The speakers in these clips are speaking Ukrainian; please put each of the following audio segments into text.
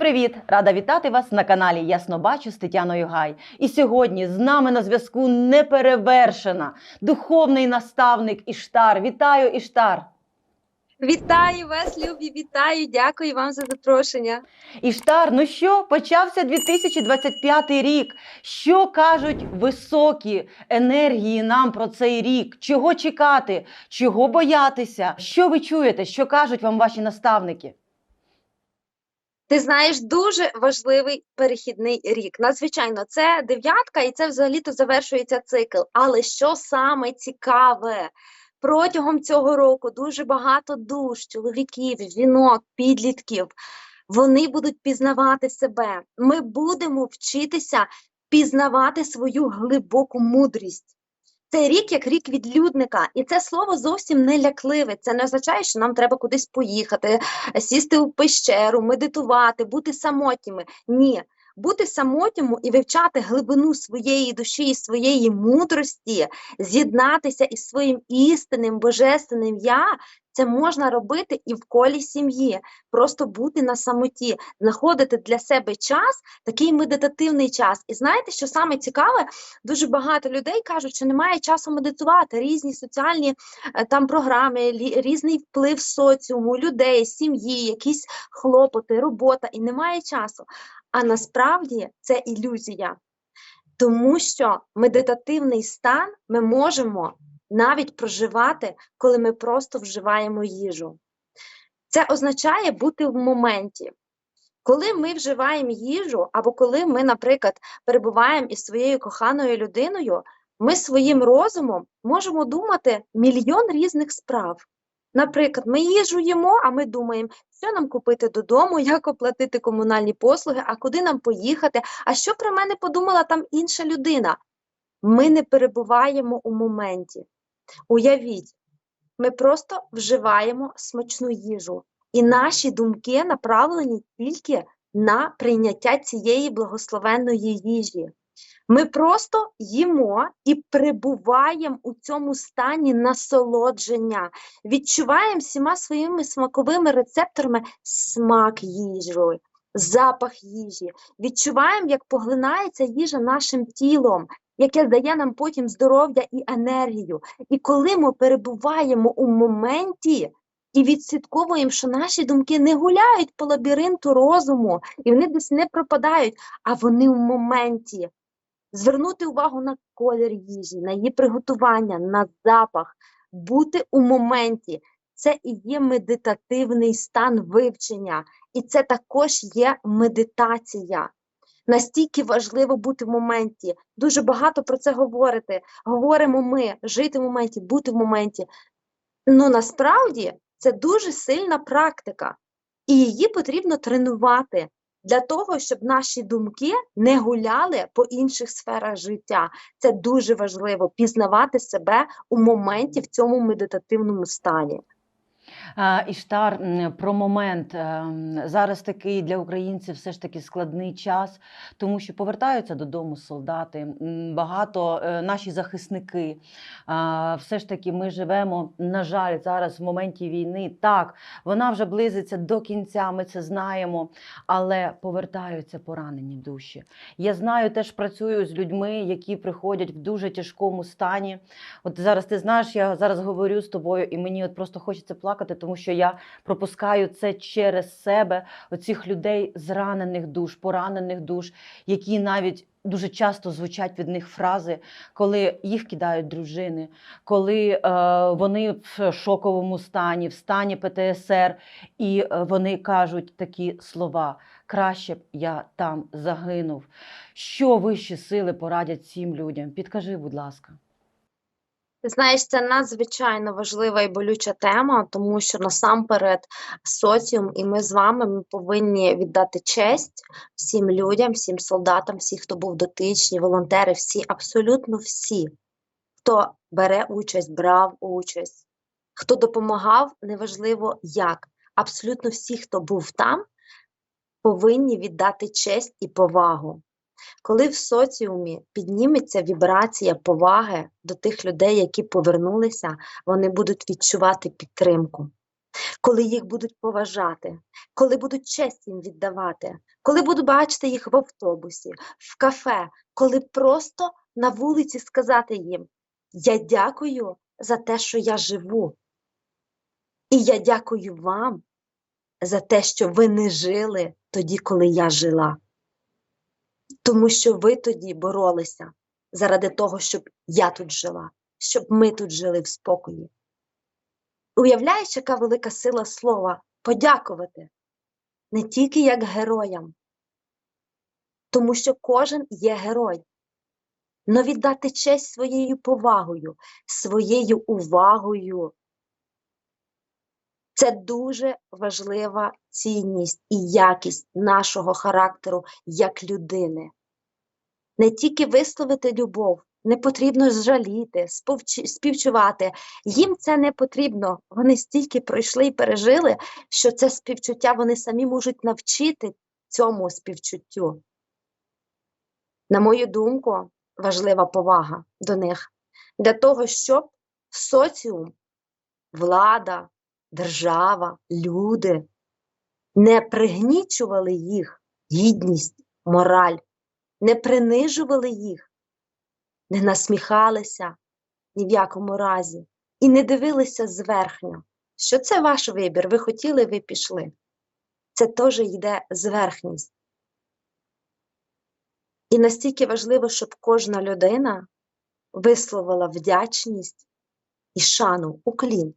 привіт! Рада вітати вас на каналі Ясно Бачу з Тетяною Гай. І сьогодні з нами на зв'язку неперевершена духовний наставник Іштар. Вітаю, Іштар! Вітаю вас, любі, вітаю, дякую вам за запрошення. Іштар, ну що, почався 2025 рік. Що кажуть високі енергії нам про цей рік? Чого чекати? Чого боятися? Що ви чуєте? Що кажуть вам ваші наставники? Ти знаєш, дуже важливий перехідний рік. Надзвичайно, це дев'ятка, і це взагалі-то завершується цикл. Але що саме цікаве? Протягом цього року дуже багато душ, чоловіків, жінок, підлітків. Вони будуть пізнавати себе. Ми будемо вчитися пізнавати свою глибоку мудрість. Цей рік як рік відлюдника, і це слово зовсім не лякливе. Це не означає, що нам треба кудись поїхати, сісти у пещеру, медитувати, бути самотніми. Ні, бути самотньому і вивчати глибину своєї душі і своєї мудрості, з'єднатися із своїм істинним божественним я. Це можна робити і в колі сім'ї, просто бути на самоті, знаходити для себе час, такий медитативний час. І знаєте, що саме цікаве, дуже багато людей кажуть, що немає часу медитувати, різні соціальні е, там програми, різний вплив соціуму, людей, сім'ї, якісь хлопоти, робота, і немає часу. А насправді це ілюзія, тому що медитативний стан ми можемо навіть проживати, коли ми просто вживаємо їжу. Це означає бути в моменті. Коли ми вживаємо їжу, або коли ми, наприклад, перебуваємо із своєю коханою людиною, ми своїм розумом можемо думати мільйон різних справ. Наприклад, ми їжу їмо, а ми думаємо, що нам купити додому, як оплатити комунальні послуги, а куди нам поїхати, а що про мене подумала там інша людина. Ми не перебуваємо у моменті. Уявіть, ми просто вживаємо смачну їжу, і наші думки направлені тільки на прийняття цієї благословенної їжі. Ми просто їмо і перебуваємо у цьому стані насолодження, відчуваємо всіма своїми смаковими рецепторами смак їжі, запах їжі, відчуваємо, як поглинається їжа нашим тілом, яке дає нам потім здоров'я і енергію. І коли ми перебуваємо у моменті і відслідковуємо, що наші думки не гуляють по лабіринту розуму, і вони десь не пропадають, а вони в моменті. Звернути увагу на колір їжі, на її приготування, на запах, бути у моменті. Це і є медитативний стан вивчення, і це також є медитація. Настільки важливо бути в моменті. Дуже багато про це говорити. Говоримо ми, жити в моменті, бути в моменті. Ну насправді це дуже сильна практика, і її потрібно тренувати для того, щоб наші думки не гуляли по інших сферах життя. Це дуже важливо пізнавати себе у моменті в цьому медитативному стані. Іштар, про момент. Ем, Зараз такий для українців все ж таки складний час, тому що повертаються додому солдати. Багато е, наші захисники. Все ж таки, ми живемо, на жаль, зараз в моменті війни. Так, вона вже близиться до кінця, ми це знаємо, але повертаються поранені душі. Я знаю, теж працюю з людьми, які приходять в дуже тяжкому стані. От зараз ти знаєш, я зараз говорю з тобою, і мені от просто хочеться плакати, тому що я пропускаю це через себе, оцих людей зранених душ, поранених душ, які навіть дуже часто звучать від них фрази, коли їх кидають дружини, коли е, вони в шоковому стані, в стані ПТСР, і е, вони кажуть такі слова: краще б я там загинув. Що вищі сили порадять цим людям? Підкажи, будь ласка. Знаєш, це надзвичайно важлива і болюча тема, тому що насамперед соціум, і ми з вами ми повинні віддати честь всім людям, всім солдатам, всі, хто був дотичні, волонтери, всі, абсолютно всі, хто бере участь, брав участь, хто допомагав, неважливо як. Абсолютно всі, хто був там, повинні віддати честь і повагу. Коли в соціумі підніметься вібрація поваги до тих людей, які повернулися, вони будуть відчувати підтримку. коли їх будуть поважати, коли будуть честь їм віддавати, коли будуть бачити їх в автобусі, в кафе, коли просто на вулиці сказати їм: Я дякую за те, що я живу. І я дякую вам за те, що ви не жили тоді, коли я жила. Тому що ви тоді боролися заради того, щоб я тут жила, щоб ми тут жили в спокої. Уявляєш, яка велика сила слова подякувати не тільки як героям, тому що кожен є герой, но віддати честь своєю повагою, своєю увагою. Це дуже важлива цінність і якість нашого характеру як людини. Не тільки висловити любов, не потрібно жаліти, співчувати. Їм це не потрібно. Вони стільки пройшли і пережили, що це співчуття вони самі можуть навчити цьому співчуттю. На мою думку, важлива повага до них для того, щоб соціум, влада, держава, люди не пригнічували їх гідність, мораль, не принижували їх, не насміхалися ні в якому разі і не дивилися зверхньо, що це ваш вибір, ви хотіли, ви пішли. Це теж йде зверхність. І настільки важливо, щоб кожна людина висловила вдячність і шану, уклін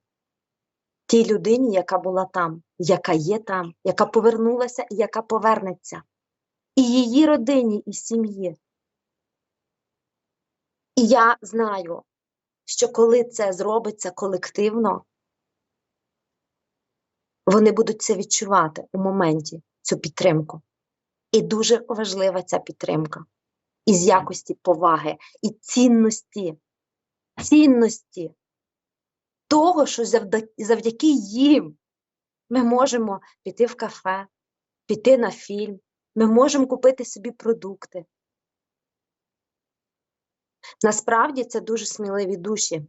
тій людині, яка була там, яка є там, яка повернулася і яка повернеться, і її родині, і сім'ї. І я знаю, що коли це зробиться колективно, вони будуть це відчувати у моменті, цю підтримку. І дуже важлива ця підтримка із якості поваги і цінності, цінності того, що завдяки їм ми можемо піти в кафе, піти на фільм, ми можемо купити собі продукти. Насправді це дуже сміливі душі.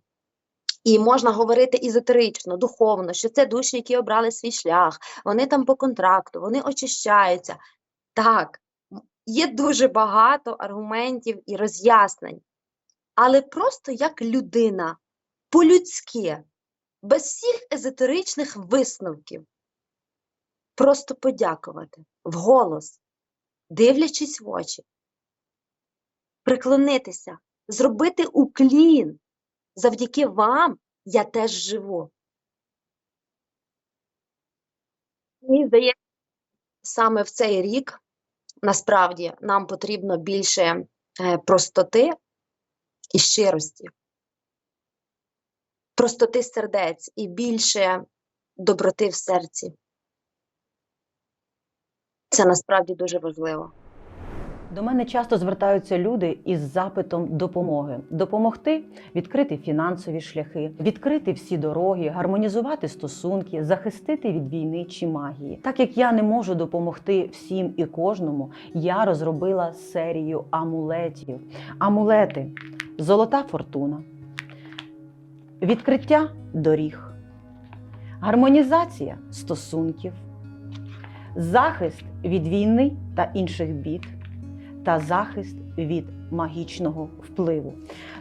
І можна говорити езотерично, духовно, що це душі, які обрали свій шлях, вони там по контракту, вони очищаються. Так, є дуже багато аргументів і роз'яснень, але просто як людина, по-людськи, без всіх езотеричних висновків. Просто подякувати вголос, дивлячись в очі, приклонитися, зробити уклін. Завдяки вам я теж живу. Мені здається, саме в цей рік насправді нам потрібно більше е, простоти і щирості, простоти сердець і більше доброти в серці. Це насправді дуже важливо. До мене часто звертаються люди із запитом допомоги: допомогти відкрити фінансові шляхи, відкрити всі дороги, гармонізувати стосунки, захистити від війни чи магії. Так як я не можу допомогти всім і кожному, я розробила серію амулетів. Амулети золота фортуна, відкриття доріг, гармонізація стосунків, захист від війни та інших бід та захист від магічного впливу.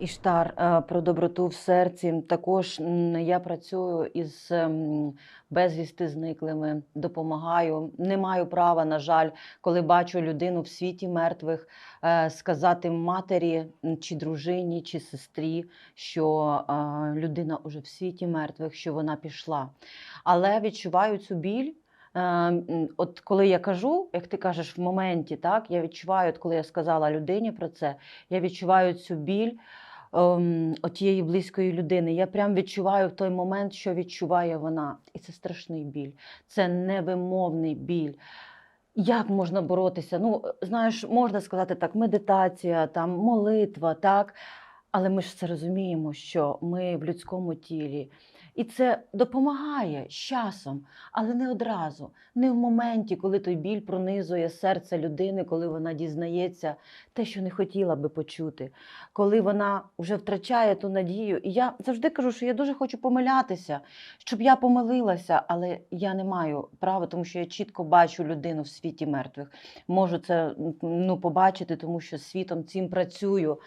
Іштар е, про доброту в серці. Також я працюю із ем, безвісти зниклими, допомагаю. Не маю права, на жаль, коли бачу людину в світі мертвих, е, сказати матері чи дружині, чи сестрі, що е, людина уже в світі мертвих, що вона пішла. Але відчуваю цю біль. От коли я кажу, як ти кажеш, в моменті, так я відчуваю, от коли я сказала людині про це, я відчуваю цю біль отієї близької людини. Я прям відчуваю в той момент, що відчуває вона. І це страшний біль, це невимовний біль. Як можна боротися? Ну, знаєш, можна сказати так, медитація, там, молитва, так. Але ми ж це розуміємо, що ми в людському тілі. І це допомагає з часом, але не одразу, не в моменті, коли той біль пронизує серце людини, коли вона дізнається те, що не хотіла би почути, коли вона вже втрачає ту надію. І я завжди кажу, що я дуже хочу помилятися, щоб я помилилася, але я не маю права, тому що я чітко бачу людину в світі мертвих. Можу це ну, побачити, тому що світом цим працюю.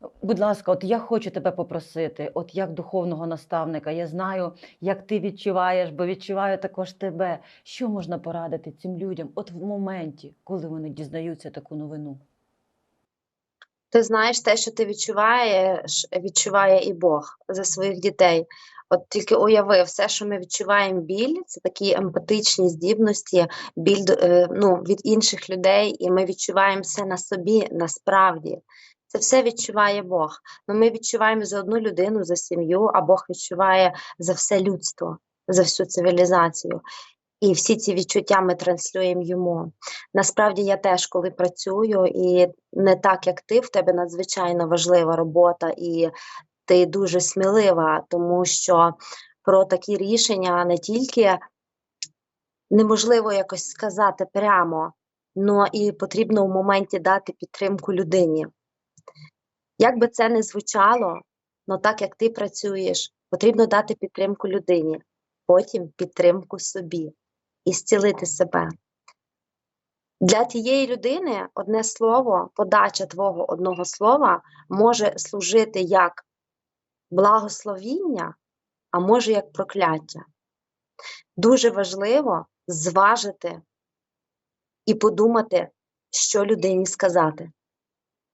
Будь ласка, от я хочу тебе попросити, от як духовного наставника, я знаю, як ти відчуваєш, бо відчуваю також тебе. Що можна порадити цим людям, от в моменті, коли вони дізнаються таку новину? Ти знаєш те, що ти відчуваєш, відчуває і Бог за своїх дітей. От тільки уяви, все, що ми відчуваємо біль, це такі емпатичні здібності, біль е, ну, від інших людей, і ми відчуваємо все на собі насправді. Це все відчуває Бог. Ну, ми відчуваємо за одну людину, за сім'ю, а Бог відчуває за все людство, за всю цивілізацію. І всі ці відчуття ми транслюємо йому. Насправді я теж, коли працюю, і не так, як ти, в тебе надзвичайно важлива робота, і ти дуже смілива, тому що про такі рішення не тільки неможливо якось сказати прямо, але і потрібно в моменті дати підтримку людині. Як би це не звучало, але так як ти працюєш, потрібно дати підтримку людині, потім підтримку собі і зцілити себе. Для тієї людини одне слово, подача твого одного слова може служити як благословіння, а може як прокляття. Дуже важливо зважити і подумати, що людині сказати.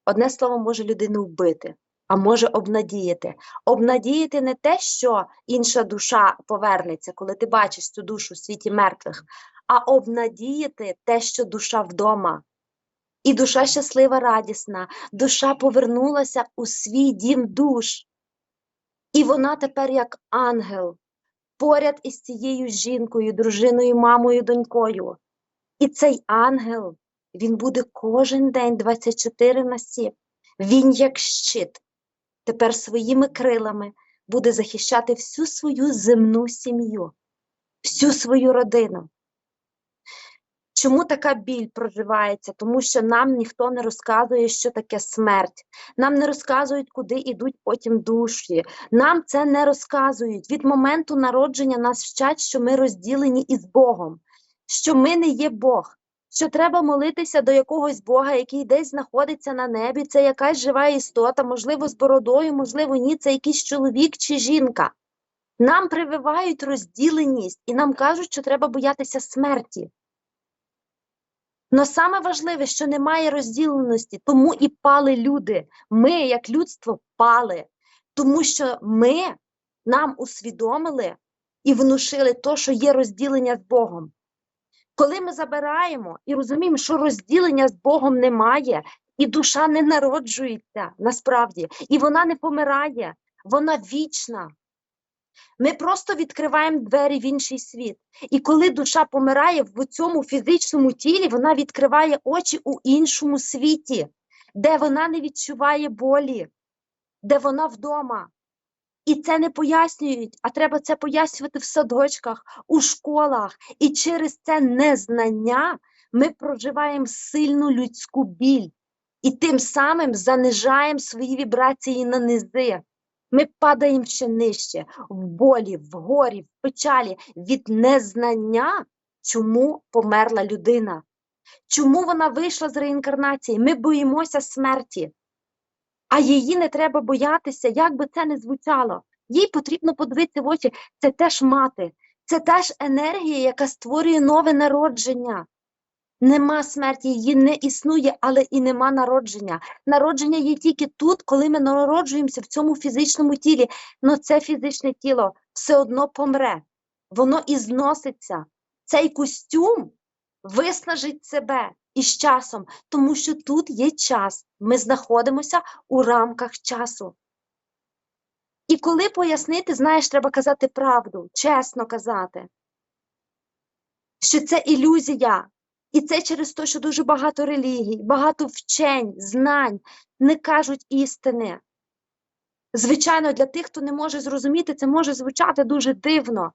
Одне слово може людину вбити, а може обнадіяти. Обнадіяти не те, що інша душа повернеться, коли ти бачиш цю душу в світі мертвих, а обнадіяти те, що душа вдома. І душа щаслива, радісна, душа повернулася у свій дім душ. І вона тепер як ангел, поряд із цією жінкою, дружиною, мамою, донькою. І цей ангел, він буде кожен день 24 на 7. Він як щит, тепер своїми крилами буде захищати всю свою земну сім'ю, всю свою родину. Чому така біль проживається? Тому що нам ніхто не розказує, що таке смерть. Нам не розказують, куди йдуть потім душі. Нам це не розказують. Від моменту народження нас вчать, що ми розділені із Богом, що ми не є Бог, що треба молитися до якогось Бога, який десь знаходиться на небі. Це якась жива істота, можливо, з бородою, можливо, ні, це якийсь чоловік чи жінка. Нам прививають розділеність і нам кажуть, що треба боятися смерті. Но саме важливе, що немає розділеності, тому і пали люди. Ми, як людство, пали, тому що ми нам усвідомили і внушили то, що є розділення з Богом. Коли ми забираємо і розуміємо, що розділення з Богом немає, і душа не народжується насправді, і вона не помирає, вона вічна. Ми просто відкриваємо двері в інший світ. І коли душа помирає в цьому фізичному тілі, вона відкриває очі у іншому світі, де вона не відчуває болі, де вона вдома. І це не пояснюють, а треба це пояснювати в садочках, у школах. І через це незнання ми проживаємо сильну людську біль і тим самим занижаємо свої вібрації на низи. Ми падаємо ще нижче, в болі, в горі, в печалі від незнання, чому померла людина, чому вона вийшла з реінкарнації. Ми боїмося смерті, а її не треба боятися, як би це не звучало. Їй потрібно подивитися в очі. Це теж мати, це теж енергія, яка створює нове народження. Нема смерті, її не існує, але і нема народження. Народження є тільки тут, коли ми народжуємося в цьому фізичному тілі. Но це фізичне тіло все одно помре, воно і зноситься. Цей костюм виснажить себе із часом, тому що тут є час. Ми знаходимося у рамках часу. І коли пояснити, знаєш, треба казати правду, чесно казати, що це ілюзія. І це через те, що дуже багато релігій, багато вчень, знань не кажуть істини. Звичайно, для тих, хто не може зрозуміти, це може звучати дуже дивно.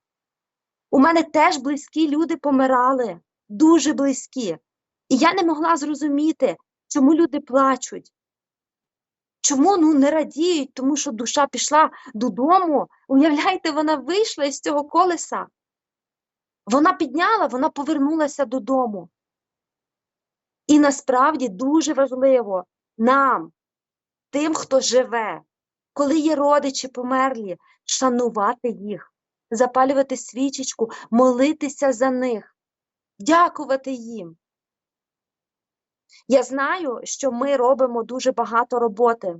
У мене теж близькі люди помирали, дуже близькі. І я не могла зрозуміти, чому люди плачуть. Чому ну, не радіють, тому що душа пішла додому. Уявляєте, вона вийшла із цього колеса. Вона підняла, вона повернулася додому. І насправді дуже важливо нам, тим, хто живе, коли є родичі померлі, шанувати їх, запалювати свічечку, молитися за них, дякувати їм. Я знаю, що ми робимо дуже багато роботи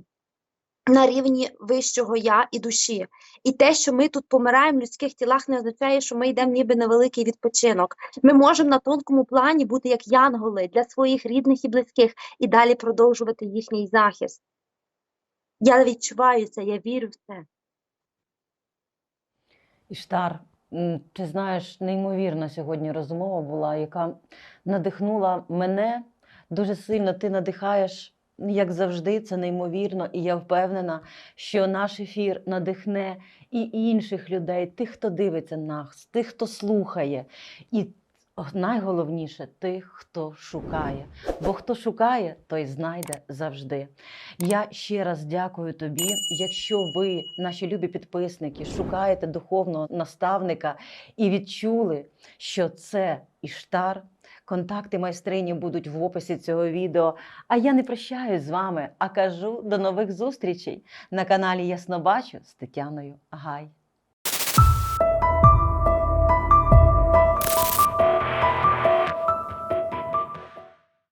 на рівні вищого я і душі. І те, що ми тут помираємо в людських тілах, не означає, що ми йдемо ніби на великий відпочинок. Ми можемо на тонкому плані бути як янголи для своїх рідних і близьких і далі продовжувати їхній захист. Я відчуваю це, я вірю в це. Іштар, ти знаєш, неймовірна сьогодні розмова була, яка надихнула мене дуже сильно. Ти надихаєш, як завжди, це неймовірно, і я впевнена, що наш ефір надихне і інших людей, тих, хто дивиться нас, тих, хто слухає, і найголовніше тих, хто шукає. Бо хто шукає, той знайде завжди. Я ще раз дякую тобі. Якщо ви, наші любі підписники, шукаєте духовного наставника і відчули, що це Іштар, контакти майстрині будуть в описі цього відео. А я не прощаюсь з вами, а кажу до нових зустрічей на каналі Яснобачу з Тетяною Гай.